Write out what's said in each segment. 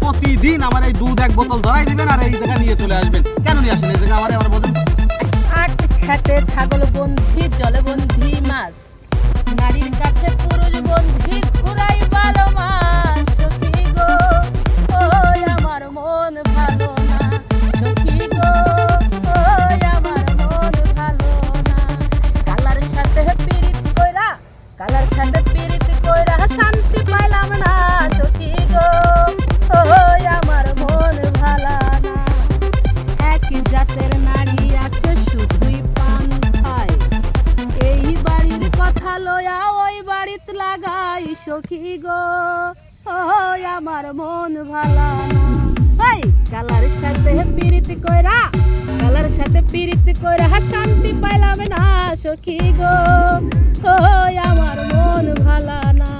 প্রতিদিন আমার এই দুধ এক বোতল ধরাই দিবেন আর এই জায়গা নিয়ে চলে আসবেন। কেন নিয়ে আসেন এই জায়গা আমার আমার বোঝেন আট খেতে ছাগল বন্ধি জলবন্ধি মাছ। নারীর কাছে সখী গো, ওই আমার মন ভালা ভাই কালার সাথে পিরিত কইরা, কালার সাথে পিরিত কইরা শান্তি পাইলাম না সখী গো, ওই আমার মন ভালা না।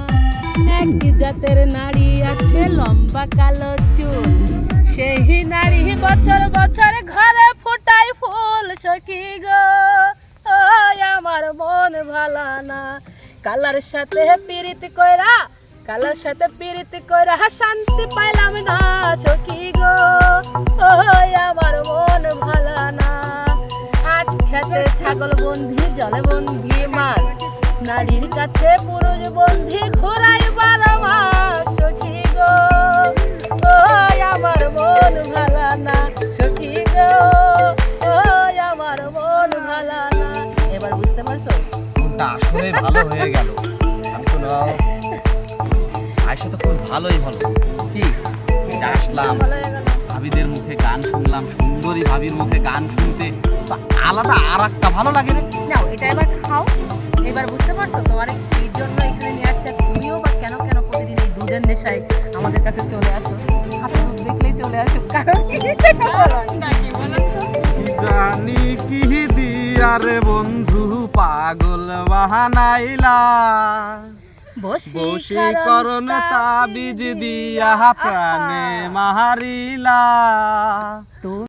এক জাতের নারী আছে লম্বা কালো চুল, সেই নারী বছর বছর ঘরে ফুটাই ফুল সখী গো, ওই আমার মন ভালা না। কালার সাথে পিরিত কইরা, কালার সাথে পিরিত কইরা শান্তি পাইলাম না, সখী গো। ওই আমার মন ভালা না। আট খেতে ছাগল বন্ধি, জলে বন্ধি মাছ। নারীর কাছে পুরুষ বন্ধি ঘোরাই বারো মাস সখী গো। ওই আমার মন ভালা আসলে ভালো হয়ে গেল। আমি তো আয়সা তো খুব ভালোই হলো। কি? আসলাম। ভাবিদের মুখে গান শুনলাম সুন্দরী ভাবির মুখে গান শুনতে। আলাদা আর একটা ভালো লাগে রে। নাও এটা এবার খাও। এবার বুঝতে পারছ তোমার এই জন্য এখানে নিয়ে আসছে? তুমিও বা কেন কেন প্রতিদিন এই দুধের নেশায় আমাদের কাছে চলে আসো? হাতে দেখলেই চলে আসো। কারণ? জানি কি দিয়ারে বন্ধু পাগল বাহানাইলা। বশীকরণ তাবিজ দিয়া প্রাণে মাহারিলা।